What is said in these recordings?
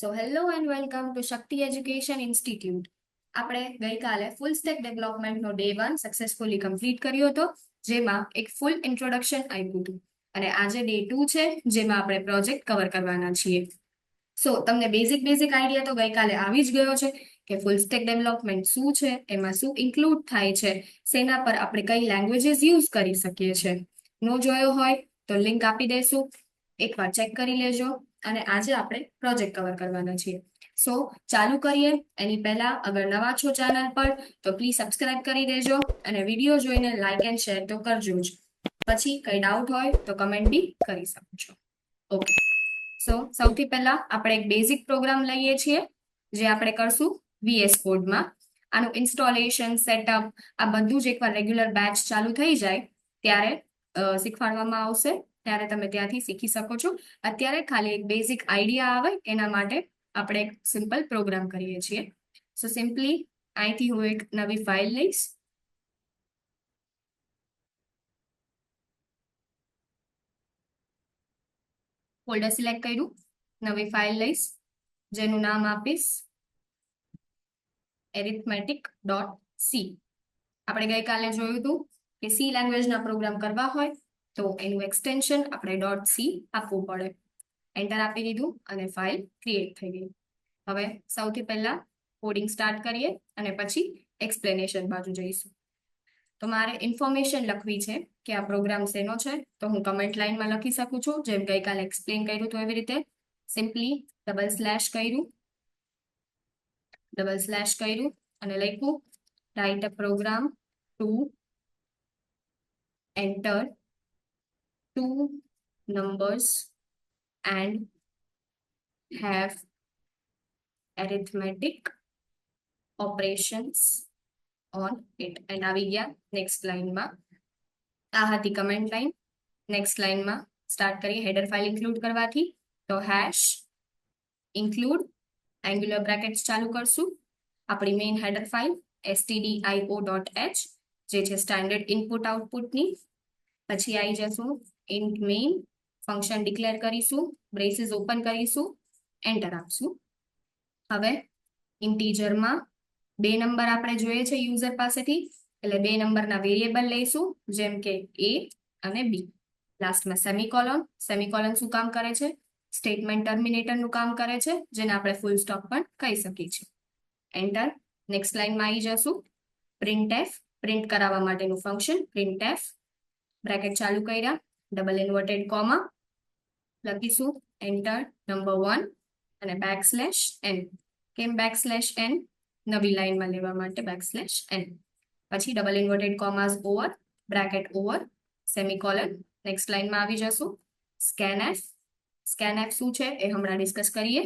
So hello and welcome to Shakti education institute આપણે ગઈકાલે full stack ડેવલપમેન્ટનો day one successfully complete કર્યો હતો, જેમાં એક ફૂલ ઇન્ટ્રોડક્શન આપ્યું હતું. અને આજે ડે ટુ છે, જેમાં આપણે પ્રોજેક્ટ કવર કરવાના છીએ. સો તમને બેઝિક બેઝિક આઈડિયા તો ગઈકાલે આવી જ ગયો છે કે ફૂલ સ્ટેક ડેવલપમેન્ટ શું છે, એમાં શું ઇન્ક્લુડ થાય છે, શેના પર આપણે કઈ લેંગ્વેજીસ યુઝ કરી શકીએ છીએ નો જોયો હોય તો લિંક આપી દઈશું એકવાર ચેક કરી લેજો. અને આજે આપણે પ્રોજેક્ટ કવર કરવાના છીએ. સો ચાલુ કરીએ. એની પહેલા અગર નવા છો ચેનલ પર, તો પ્લીઝ સબસ્ક્રાઇબ કરી દેજો અને વીડિયો જોઈને લાઇક એન્ડ શેર તો કરજો જ. પછી કઈ ડાઉટ હોય, તો કમેન્ટ બી કરી શકો છો. ઓકે સો સૌથી પહેલા આપણે એક બેઝિક પ્રોગ્રામ લઈએ છીએ, જે આપણે કરશું વીએસ કોડમાં આનું ઇન્સ્ટોલેશન સેટઅપ આ બધું જ એકવાર રેગ્યુલર બેચ ચાલુ થઈ જાય, ત્યારે શીખવાડવામાં આવશે. ત્યારે તમે ત્યાંથી શીખી શકો છો. અત્યારે ખાલી એક બેઝિક આઈડિયા આવે, એના માટે આપણે એક સિમ્પલ પ્રોગ્રામ કરીએ છીએ. સો સિમ્પલી અહીંથી હું એક નવી ફાઇલ લઈશ. ફોલ્ડર સિલેક્ટ કર્યું. નવી ફાઇલ લઈશ. જેનું નામ આપીશ એરિથમેટિક ડોટ સી આપણે ગઈકાલે જોયું હતું કે સી લેંગ્વેજના પ્રોગ્રામ કરવા હોય તો એનું એક્સટેન્શન આપણે ડોટ સી આપવું પડે. એન્ટર આપી દીધું અને ફાઇલ ક્રિએટ થઈ ગઈ. હવે સૌથી પહેલા કોડિંગ સ્ટાર્ટ કરીએ અને પછી એક્સપ્લેનેશન બાજુ જઈશું. તો મારે ઇન્ફોર્મેશન લખવી છે કે આ પ્રોગ્રામ શેનો છે, તો હું કમેન્ટ લાઇનમાં લખી શકું છું. જેમ ગઈકાલે એક્સપ્લેન કર્યું હતું એવી રીતે. સિમ્પલી ડબલ સ્લેશ કર્યું. ડબલ સ્લેશ કર્યું અને લખ્યું write a program to enter two numbers and have arithmetic operations on it. And આવી ગયા નેક્સ્ટ લાઈનમાં આ હતી કમેન્ટ લાઈન નેક્સ્ટ લાઈનમાં સ્ટાર્ટ કરીએ હેડર ફાઇલ ઇન્ક્લુડ કરવાથી તો હેશ ઇન્ક્લુડ એંગ્યુલર બ્રેકેટ્સ ચાલુ કરશું આપણી main header file stdio dot H જે છે સ્ટાન્ડર્ડ ઇનપુટ આઉટપુટની પછી આવી જશું ઇન્ટ મેઇન ફંક્શન ડિક્લેર કરીશું બ્રેસીસ ઓપન કરીશું એન્ટર આપશું. હવે ઇન્ટીજરમાં બે નંબર આપણે જોઈએ છે યુઝર પાસેથી, એટલે બે નંબરના વેરિયેબલ લઈશું, જેમ કે એ અને બી લાસ્ટમાં સેમિકોલોન સેમિકોલોન શું કામ કરે છે? સ્ટેટમેન્ટ ટર્મિનેટરનું કામ કરે છે, જેને આપણે ફૂલ સ્ટોપ પણ કહી શકીએ છીએ. એન્ટર નેક્સ્ટ લાઈનમાં આવી જશું. પ્રિન્ટ એફ પ્રિન્ટ કરાવવા માટેનું ફંક્શન પ્રિન્ટ એફ બ્રેકેટ ચાલુ કર્યા. ડબલ ઇન્વર્ટેડ કોમા લખીશું એન્ટર નંબર વન અને બેક સ્લેશ એન કેમ બેક સ્લેશ એન નવી લાઇનમાં લેવા માટે બેક સ્લેશ એન પછી double inverted commas over bracket over semicolon next લાઇનમાં આવી જશું. સ્કેન એફ સ્કેન એફ શું છે? એ હમણાં ડિસ્કસ કરીએ.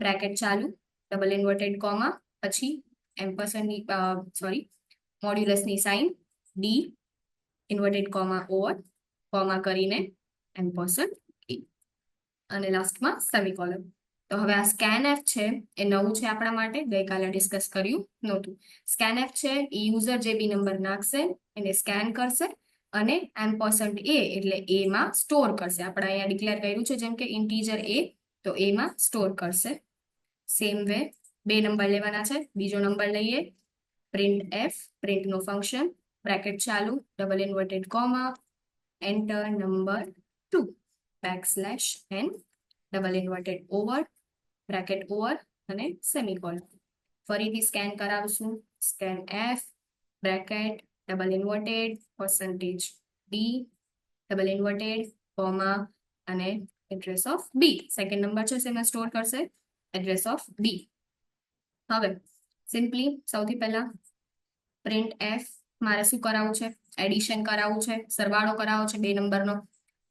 બ્રેકેટ ચાલુ ડબલ ઇન્વર્ટેડ કોમા પછી એમ્પસનની sorry મોડ્યુલસની sign D inverted comma over comma કરીને એમ્પર્સન ઈ અને લાસ્ટમાં સેમિકોલન તો હવે આ સ્કેન એફ છે, એ નવું છે આપણા માટે, ગઈકાલે ડિસ્કસ કર્યું નહોતું. સ્કેન એફ છે, એ યુઝર જે બી નંબર નાખશે, એને સ્કેન કરશે, અને એમ્પર્સન્ટ એ એટલે એમાં સ્ટોર કરશે. આપણે અહીંયા ડિક્લેર કર્યું છે, જેમ કે ઇન્ટીજર એ તો એમાં સ્ટોર કરશે. સેમ વે બે નંબર લેવાના છે, બીજો નંબર લઈએ. પ્રિન્ટ એફ પ્રિન્ટનું ફંક્શન બ્રેકેટ ચાલુ double inverted comma number two back slash N double inverted over bracket over અને સેમિકોલન ફરીથી scan કરાવશું. Scan F bracket double inverted percentage D double inverted comma અને address of B second number છે શેમાં store કરશે. Address of બી હવે simply સૌથી પહેલા print F મારે શું કરાવવું છે? એડિશન કરાવવું છે, સરવાળો કરાવો છે બે નંબરનો,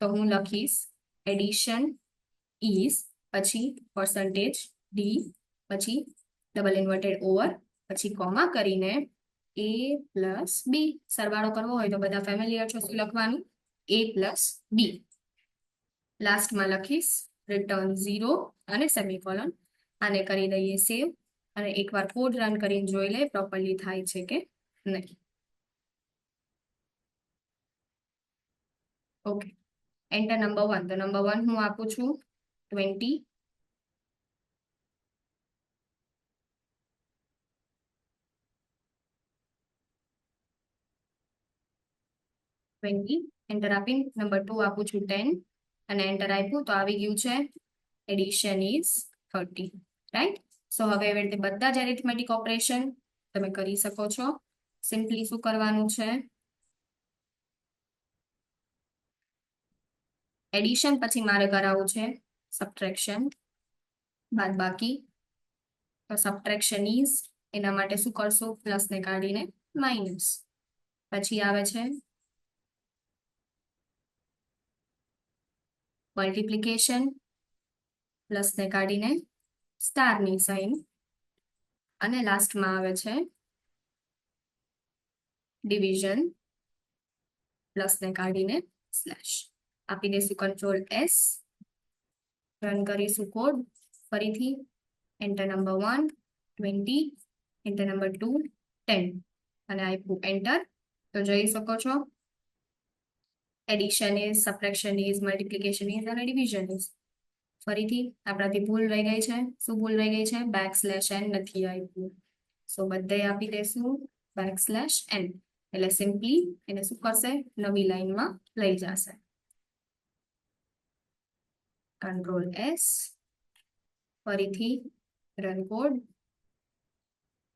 તો હું લખીશ, એડિશન ઇઝ પછી પર્સન્ટેજ ડી પછી ડબલ ઇન્વર્ટેડ ઓવર પછી કોમા કરીને એ પ્લસ બી સરવાળો કરવો હોય તો બધા ફેમિલિયર છો શું લખવાનું, એ પ્લસ બી. લાસ્ટમાં લખીશ રિટર્ન ઝીરો અને સેમિકોલન આને કરી દઈએ સેવ અને એકવાર કોડ રન કરીને જોઈ લે પ્રોપરલી થાય છે કે નહીં. ઓકે એન્ટર નંબર વન તો નંબર વન હું આપું છું ટ્વેન્ટી ટ્વેન્ટી એન્ટર આપી નંબર ટુ આપું છું ટેન અને એન્ટર આપ્યું તો આવી ગયું છે addition is thirty right so હવે એવી રીતે બધા જ એરિથમેટિક ઓપરેશન તમે કરી શકો છો. સિમ્પલી શું કરવાનું છે? એડિશન પછી મારે કરાવવું છે સબટ્રેક્શન બાદ બાકી તો સબટ્રેક્શન ઇઝ એના માટે શું કરશો? પ્લસ ને કાઢીને માઇનસ પછી આવે છે મલ્ટિપ્લિકેશન પ્લસ ને કાઢીને સ્ટારની સાઇન અને લાસ્ટમાં આવે છે ડિવિઝન પ્લસ ને કાઢીને સ્લેશ આપી દઈશું કંટ્રોલ એસ રન કરીશું કોડ ફરીથી enter number one twenty enter number two ten અને આપ્યું એન્ટર તો જોઈ શકો છો. Addition is subtraction is multiplication is અને ડિવિઝન ઇઝ ફરીથી આપણાથી ભૂલ રહી ગઈ છે. શું ભૂલ રહી ગઈ છે? બેક સ્લેશ એન નથી આપ્યું. સો બધે આપી દઈશું બેક સ્લેશ એન એટલે સિમ્પલી એને શું કરશે? નવી લાઈનમાં લઈ જશે. કંટ્રોલ એસ ફરીથી run code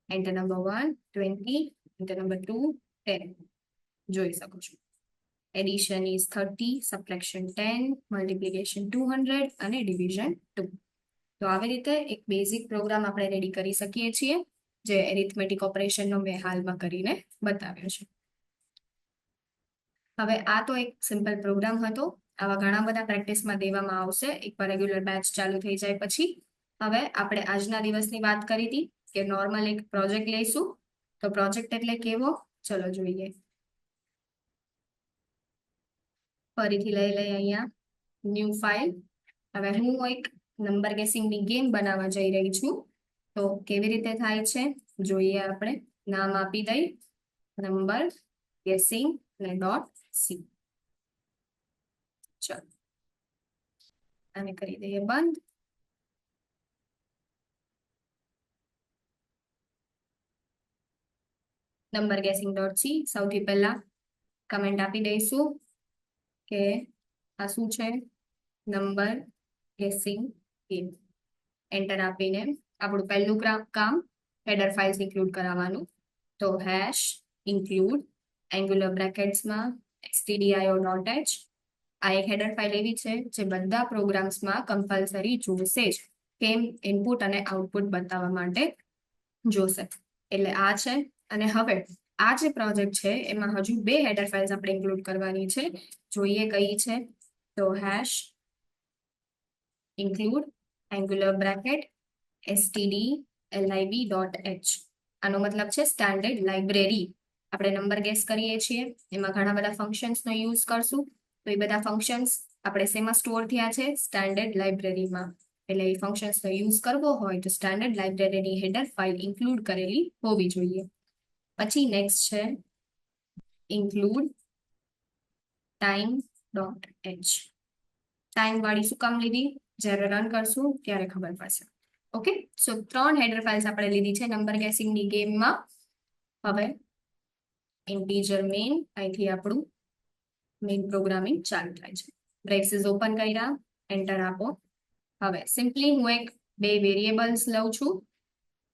enter number one twenty enter number two ten જોઈ શકો છો. Addition is thirty subtraction ten multiplication two hundred અને ડિવિઝન ટુ તો આવી રીતે એક બેઝિક પ્રોગ્રામ આપણે રેડી કરી શકીએ છીએ, જે એરિથમેટિક ઓપરેશનનો મેં હાલમાં કરીને બતાવ્યો છે. હવે આ તો એક સિમ્પલ પ્રોગ્રામ હતો. આવા ઘણા બધા પ્રેક્ટિસમાં દેવામાં આવશે. એકવાર રેગ્યુલર બેચ ચાલુ થઈ જાય પછી હવે આપણે આજના દિવસની વાત કરી હતી કે નોર્મલ એક પ્રોજેક્ટ લઈશું. તો પ્રોજેક્ટ એટલે કેવો? ચલો જોઈએ. ફરીથી લઈ લઈ અહીંયા ન્યૂ ફાઇલ. હવે હું એક નંબર ગેસિંગની ગેમ બનાવવા જઈ રહી છું. તો કેવી રીતે થાય છે? જોઈએ આપણે. નામ આપી દઈ. નંબર ગેસિંગ અને ડોટ સી. ચલો આને કરી દઈએ બંધ નંબર ગેસિંગ ડોટ સી સૌથી પહેલા કમેન્ટ આપી દઈશું કે આ શું છે? નંબર ગેસિંગ ગેમ એન્ટર આપીને આપણું પહેલું કામ હેડર ફાઇલ્સ ઇન્ક્લુડ કરાવવાનું. તો હેશ ઇન્ક્લુડ એન્ગ્યુલર બ્રેકેટ્સમાં એસટીડીઆઈઓ ડોટ એચ આ એક હેડર ફાઇલ એવી છે જે બધા પ્રોગ્રામ્સમાં કમ્પલસરી જોશે જ, કેમ ઇનપુટ અને આઉટપુટ બતાવવા માટે જોશે. એટલે આ છે અને હવે આ જે પ્રોજેક્ટ છે એમાં હજુ બે હેડર ફાઇલ્સ આપણે ઇન્ક્લુડ કરવાની છે. જોઈએ કઈ છે તો hash include angular bracket STD LIB dot H આનો મતલબ છે સ્ટાન્ડર્ડ લાઇબ્રેરી આપણે નંબર ગેસ કરીએ છીએ, એમાં ઘણા બધા ફંક્શન્સનો યુઝ કરશું. તો એ બધા ફંક્શન્સ આપણે શેમાં સ્ટોર થયા છે સ્ટાન્ડર્ડ લાઇબ્રેરીમાં એટલે એ ફંક્શન્સનો યુઝ કરવો હોય તો સ્ટાન્ડર્ડ લાઇબ્રેરીની હેડર ફાઇલ ઇન્ક્લુડ કરેલી હોવી જોઈએ. પછી નેક્સ્ટ છે include time dot H time વાળી શું કામ લીધી જ્યારે રન કરશું ત્યારે ખબર પડશે. ઓકે સો ત્રણ હેડર ફાઇલ્સ આપણે લીધી છે નંબર ગેસિંગની ગેમમાં હવે ઇન્ટીજર મેઇન અહીંથી આપણું મેઇન પ્રોગ્રામિંગ ચાલુ થાય છે. બ્રેક્સિસ ઓપન કર્યા. એન્ટર આપો. હવે સિમ્પલી હું એક બે વેરિયેબલ્સ લઉં છું.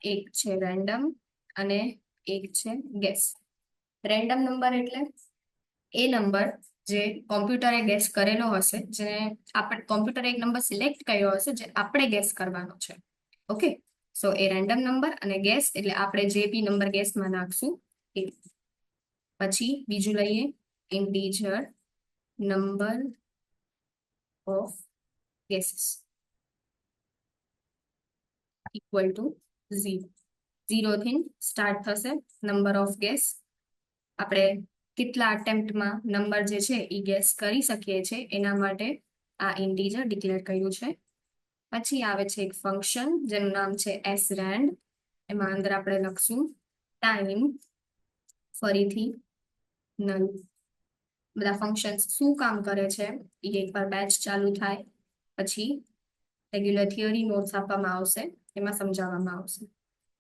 એક છે રેન્ડમ અને એક છે ગેસ રેન્ડમ નંબર એટલે એ નંબર જે કોમ્પ્યુટરે ગેસ કરેલો હશે, જેને આપણે કોમ્પ્યુટરે એક નંબર સિલેક્ટ કર્યો હશે, જે આપણે ગેસ કરવાનો છે. Okay so a random number અને ગેસ એટલે આપણે જે બી નંબર ગેસમાં નાખશું, એ. પછી બીજું લઈએ integer number of equal equal to zero ઝીરોથી start થશે. નંબર ઓફ ગેસ આપણે કેટલા અટેમ્પ્ટમાં નંબર જે છે એ ગેસ કરી શકીએ છીએ. એના માટે આ ઇન્ટીજર ડિક્લેર કર્યું છે. પછી આવે છે એક ફંક્શન જેનું નામ છે એસ રેન્ડ એમાં અંદર આપણે લખશું ટાઈમ ફરીથી નલ બધા ફંક્શન્સ શું કામ કરે છે? એ એકવાર બેચ ચાલુ થાય, પછી રેગ્યુલર થિયરી નોટ્સ આપવામાં આવશે, એમાં સમજાવવામાં આવશે.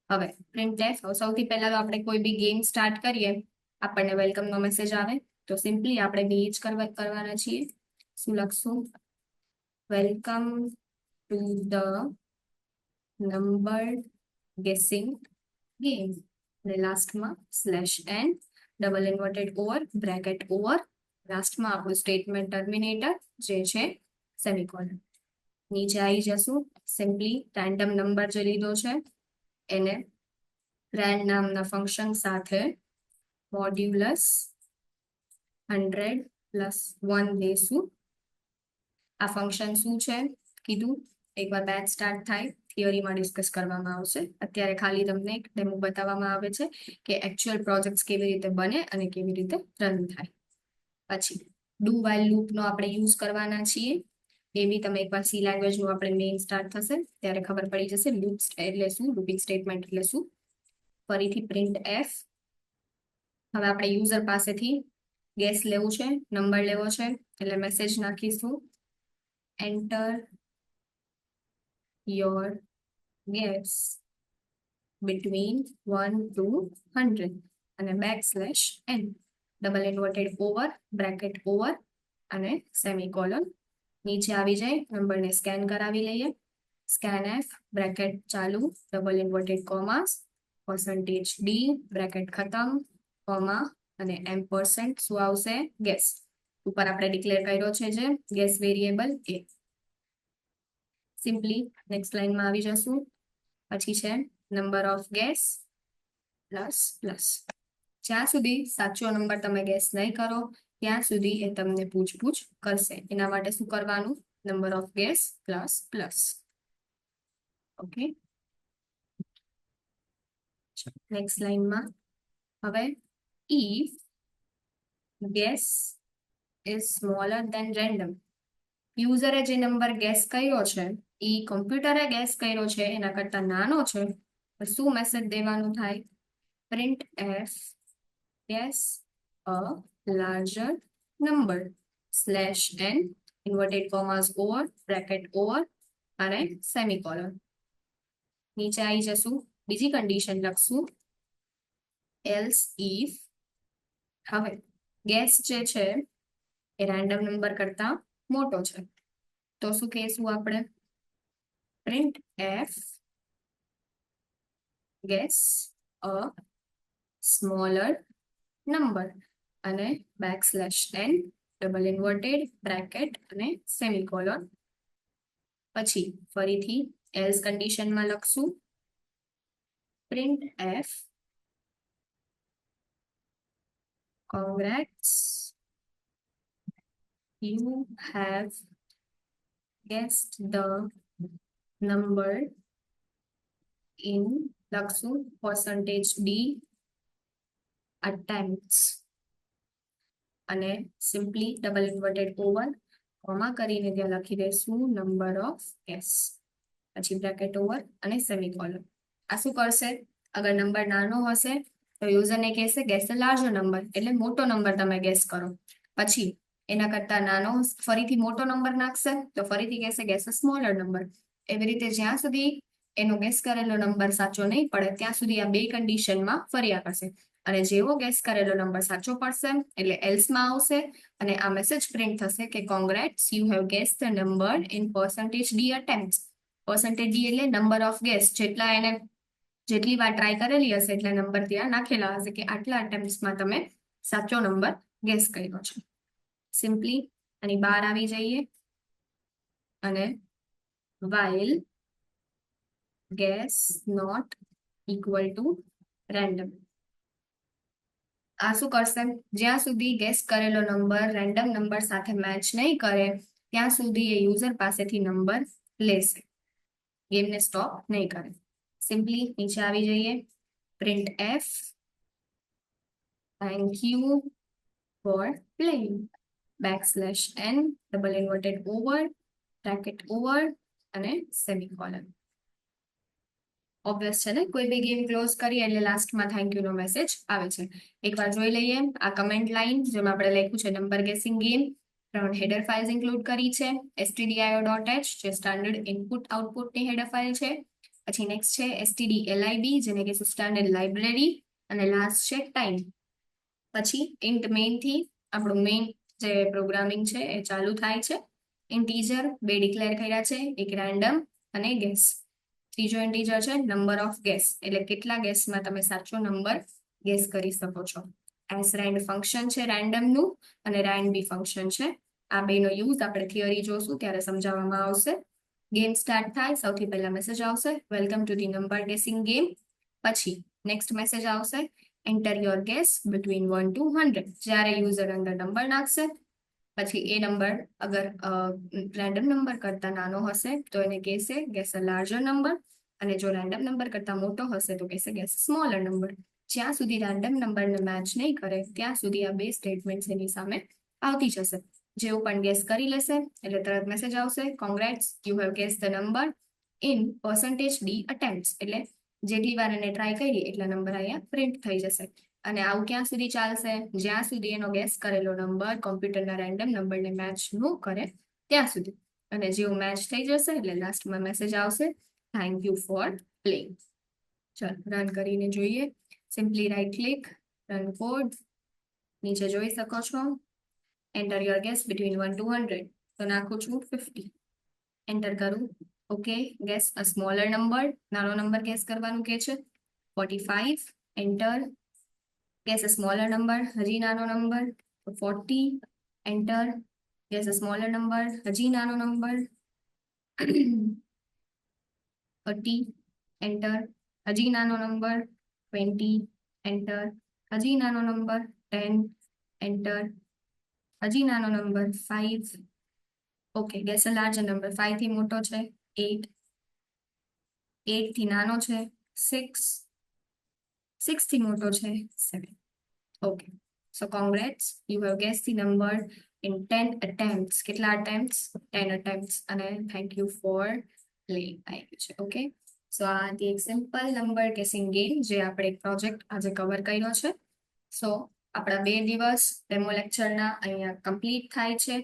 હવે પ્રિન્ટ સૌથી પહેલા તો આપણે કોઈ બી ગેમ સ્ટાર્ટ કરીએ, આપણને વેલકમનો મેસેજ આવે. તો સિમ્પલી આપણે બી જ કરવા, કરવાના છીએ. શું લખશું? Welcome to the number guessing game અને લાસ્ટમાં slash N double inverted over bracket over લાસ્ટમાં આપણું સ્ટેટમેન્ટ ટર્મિનેટર જે છે સેમિકોલન નીચે આવી જશું સિમ્પલી રેન્ડમ નંબર જે લીધો છે, એને રેન્ડ નામના ફંક્શન સાથે મોડ્યુલસ હંડ્રેડ પ્લસ વન લેશું આ ફંક્શન શું છે? કીધું, એકવાર બેચ સ્ટાર્ટ થાય થિયરીમાં ડિસ્કસ કરવામાં આવશે. અત્યારે ખાલી તમને એક ડેમો બતાવવામાં આવે છે કે એકચ્યુઅલ પ્રોજેક્ટ્સ કેવી રીતે બને અને કેવી રીતે રન થાય. પછી ડુ વાઇલ લૂપનો આપણે યુઝ કરવાના છીએ. એ બી તમે એકવાર સી લેંગ્વેજનું આપણે મેઇન સ્ટાર્ટ થશે, ત્યારે ખબર પડી જશે લૂપ એટલે શું? લૂપિંગ સ્ટેટમેન્ટ એટલે શું? ફરીથી પ્રિન્ટ એફ હવે આપણે યુઝર પાસેથી ગેસ લેવું છે નંબર લેવો છે, એટલે મેસેજ નાખીશું. Enter your guess between 1 to 100 અને back slash N double inverted over bracket over અને સેમિકોલન નીચે આવી જાય, નંબરને સ્કેન કરાવી લઈએ. સ્કેન એફ બ્રેકેટ ચાલુ double inverted commas percentage D bracket ખતમ કોમા અને એમ પર્સન્ટ શું આવશે? ગેસ ઉપર આપણે ડિક્લેર કર્યો છે જે ગેસ વેરિયેબલ એ સિમ્પલી નેક્સ્ટ લાઈનમાં આવી જશું. પછી છે number of guess plus plus જ્યાં સુધી સાચો નંબર તમે ગેસ નહીં કરો, ત્યાં સુધી એ તમને પૂછપૂછ કરશે. એના માટે શું કરવાનું? Number of guess plus plus okay next લાઈનમાં હવે if guess is smaller then random યુઝરે જે નંબર ગેસ કર્યો છે, એ કોમ્પ્યુટરે ગેસ કર્યો છે, એના કરતા નાનો છે શું મેસેજ દેવાનું થાય? Print F guess a larger number slash n inverted commas over bracket over અને સેમિકોલન નીચે આવી જશું. બીજી કન્ડિશન લખશું. એલ્સ ઇફ હવે ગેસ જે છે એ રેન્ડમ નંબર કરતા મોટો છે. તો શું કહેશું આપણે? Print F guess a smaller number અને back slash N double inverted bracket અને સેમિકોલોન પછી ફરીથી એલ્સ કન્ડિશનમાં લખશું. Print F congrats you have guessed the number in લખશું પર્સન્ટેજ D attempts અને simply double inverted over comma કરીને ત્યાં લખી દઈશું નંબર ઓફ ગેસ પછી બ્રેકેટ ઓવર અને સેમિકોલન. આ શું કરશે? અગર નંબર નાનો હશે તો યુઝરને કહેશે, ગેસ લાર્જો નંબર, એટલે મોટો નંબર તમે ગેસ કરો. પછી એના કરતા નાનો ફરીથી મોટો નંબર નાખશે તો ફરીથી કહેશે, ગેસ સ્મોલર નંબર. એવી રીતે જ્યાં સુધી એનો ગેસ કરેલો નંબર સાચો નહીં પડે, ત્યાં સુધી આ બે કન્ડિશનમાં ફર્યા કરશે. અને જેવો ગેસ કરેલો નંબર સાચો પડશે, એટલે એલ્સમાં આવશે અને આ મેસેજ પ્રિન્ટ થશે કે congrats you have guess the number in percentage D attempt percentage D એટલે નંબર ઓફ ગેસ જેટલા એને જેટલી વાર ટ્રાય કરેલી હશે એટલે નંબર ત્યાં નાખેલા હશે કે આટલા અટેમ્પ્ટમાં તમે સાચો નંબર ગેસ કર્યો છે. સિમ્પલી આની બહાર આવી જઈએ. અને while guess not equal to random આ શું કરશે. જ્યાં સુધી ગેસ કરેલો નંબર રેન્ડમ નંબર સાથે મેચ નહીં કરે, ત્યાં સુધી એ યુઝર પાસેથી નંબર લેશે. ગેમને સ્ટોપ નહીં કરે. સિમ્પલી નીચે આવી જઈએ. Print F thank you for playing back slash N double inverted over bracket over અને સેમિકોલન ઓબ્વિયસ છે ને? કોઈ બી ગેમ ક્લોઝ કરી એટલે લાસ્ટમાં થેન્ક યુ નો મેસેજ આવે છે. એકવાર જોઈ લઈએ આ કમેન્ટ લાઈન જેમાં આપણે લખ્યું છે નંબર ગેસિંગ ગેમ ત્રણ હેડર ફાઇલ્સ ઇન્ક્લુડ કરી છે એસટીડીઆઈઓ ડોટ એચ જે સ્ટાન્ડર્ડ ઇનપુટ આઉટપુટની હેડર ફાઇલ છે. પછી નેક્સ્ટ છે એસટીડી એલઆઈબી જેને કે સ્ટાન્ડર્ડ લાઇબ્રેરી અને લાસ્ટ છે ટાઈમ પછી ઇન્ટ મેઇનથી આપણું મેઇન જે પ્રોગ્રામિંગ છે, એ ચાલુ થાય છે. ઇન્ટીજર બે ડિક્લેર કર્યા છે, એક રેન્ડમ અને ગેસ ત્રીજો ઇન્ટીજર છે નંબર ઓફ ગેસ એટલે કેટલા ગેસમાં તમે સાચો નંબર ગેસ કરી શકો છો. એસ રેન્ડ ફંક્શન છે રેન્ડમનું અને રેન્ડ બી ફંક્શન છે. આ બેનો યુઝ આપણે થિયરી જોશું, ત્યારે સમજાવવામાં આવશે. ગેમ સ્ટાર્ટ થાય, સૌથી પહેલા મેસેજ આવશે. Welcome to the number guessing game પછી નેક્સ્ટ મેસેજ આવશે. Enter your guess between one to hundred જ્યારે યુઝર અંદર નંબર નાખશે પછી એ નંબર અગર રેન્ડમ નંબર કરતા નાનો હશે, તો એને કહેશે ગેસ અ લાર્જર નંબર અને જો રેન્ડમ નંબર કરતા મોટો હશે, તો કહેશે ગેસ સ્મોલર નંબર જ્યાં સુધી રેન્ડમ નંબરને મેચ નહીં કરે, ત્યાં સુધી આ બે સ્ટેટમેન્ટ એની સામે આવતી જશે. જેવું પણ ગેસ કરી લેશે, એટલે તરત મેસેજ આવશે congrats you have guess the number in percentage D attempt એટલે જેટલી વાર એને ટ્રાય કરી, એટલા નંબર અહીંયા પ્રિન્ટ થઈ જશે. અને આવું ક્યાં સુધી ચાલશે? જ્યાં સુધી એનો ગેસ કરેલો નંબર કોમ્પ્યુટરના રેન્ડમ નંબરને મેચ ન કરે ત્યાં સુધી. અને જેવું મેચ થઈ જશે એટલે લાસ્ટમાં મેસેજ આવશે. થેન્ક યુ ફોર પ્લેઇંગ ચલો રન કરીને જોઈએ. Simply right click run code નીચે જોઈ શકો છો. Enter your guess between one to hundred તો નાખું છું ફિફ્ટી એન્ટર કરું. Okay guess a smaller number નાનો નંબર ગેસ કરવાનું કે છે. Forty five enter guess a smaller number હજી નાનો number forty enter guess a smaller number હજી નાનો નંબર થર્ટી એન્ટર હજી નાનો નંબર ટ્વેન્ટી એન્ટર હજી નાનો નંબર ટેન એન્ટર હજી નાનો number 5 okay guess a larger number ફાઈવથી મોટો છે એટ એટથી નાનો છે સિક્સ સિક્સથી મોટો છે seven okay so congrats you have guess the number in ten attempts. કેટલા attempts? Ten attempts. અને થેન્ક યુ ફોર પ્લેઇંગ આવ્યું છે ઓકે સો આ હતી એક સિમ્પલ નંબર ગેસિંગ ગેમ જે આપણે એક પ્રોજેક્ટ આજે કવર કર્યો છે. સો આપણા બે દિવસ ડેમો લેક્ચરના અહીંયા કમ્પ્લીટ થાય છે.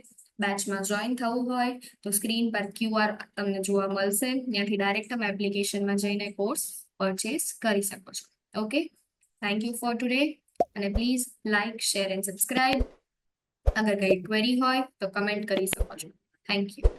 બેચમાં જોઈન થવું હોય તો સ્ક્રીન પર ક્યુઆર તમને જોવા મળશે. ત્યાંથી ડાયરેક્ટ તમે એપ્લિકેશનમાં જઈને કોર્સ પરચેસ કરી શકો છો. Okay thank you for today અને please like share and subscribe અગર કંઈ ક્વેરી હોય તો કમેન્ટ કરી શકો છો થેન્ક યુ